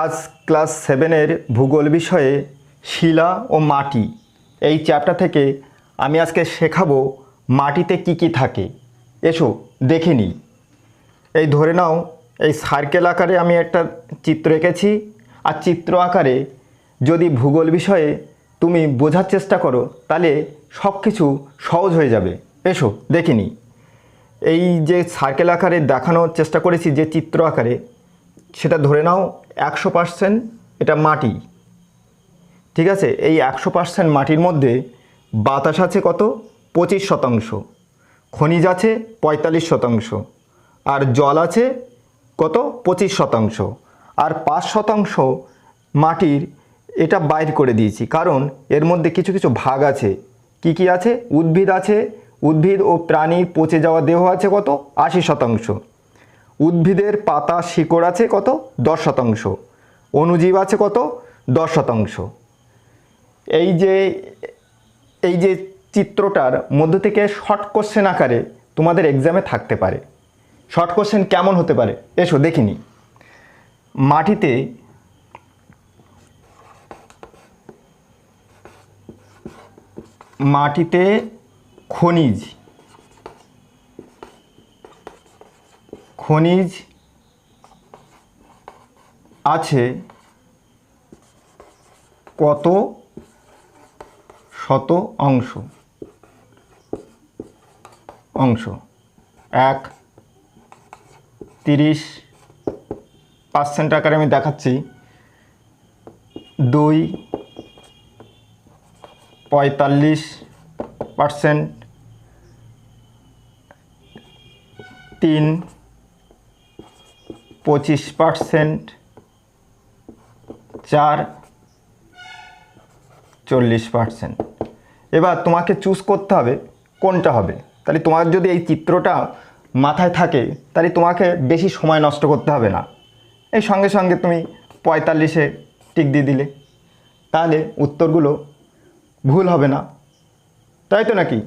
আজ ক্লাস সেভেনের ভূগোল বিষয়ে শিলা ও মাটি এই চ্যাপ্টার থেকে আমি আজকে শেখাবো মাটিতে কি কি থাকে। এসো, দেখে নিই। এই ধরে নাও, এই সার্কেল আকারে আমি একটা চিত্র এঁকেছি। আর চিত্র আকারে যদি ভূগোল বিষয়ে তুমি বোঝার চেষ্টা করো, তাহলে সব কিছু সহজ হয়ে যাবে। এসো, দেখে নিই। এই যে সার্কেল আকারে দেখানোর চেষ্টা করেছি, যে চিত্র আকারে, সেটা ধরে নাও। একশো পার্সেন্ট এটা মাটি। ঠিক আছে? এই একশো পার্সেন্ট মাটির মধ্যে বাতাস আছে কত? পঁচিশ শতাংশ। খনিজ আছে পঁয়তাল্লিশ শতাংশ। আর জল আছে কত? পঁচিশ শতাংশ। আর পাঁচ শতাংশ মাটির এটা বাইর করে দিয়েছি। কারণ এর মধ্যে কিছু কিছু ভাগ আছে। কি কি আছে? উদ্ভিদ আছে। উদ্ভিদ ও প্রাণীর পচে যাওয়া দেহ আছে কত? আশি শতাংশ। উদ্ভিদের পাতা শিকড় আছে কত? দশ শতাংশ। অণুজীব আছে কত? দশ শতাংশ। এই যে এই যে চিত্রটার মধ্য থেকে শর্ট কোশ্চেন আকারে তোমাদের এক্সামে থাকতে পারে। শর্ট কোশ্চেন কেমন হতে পারে? এসো দেখিনি মাটিতে মাটিতে খনিজ খনিজ আছে কত শত অংশ? অংশ। এক, তিরিশ, পার্সেন্ট আকারে আমি দেখাচ্ছি। দুই, পঁয়তাল্লিশ পার্সেন্ট। তিন পঁচিশ পার্সেন্ট, চার চল্লিশ পার্সেন্ট। এবার তোমাকে চুজ করতে হবে কোনটা হবে। তাহলে তোমার যদি এই চিত্রটা মাথায় থাকে, তাহলে তোমাকে বেশি সময় নষ্ট করতে হবে না। এই সঙ্গে সঙ্গে তুমি পঁয়তাল্লিশে টিক দিয়ে দিলে। তাহলে উত্তরগুলো ভুল হবে না। তাই তো নাকি?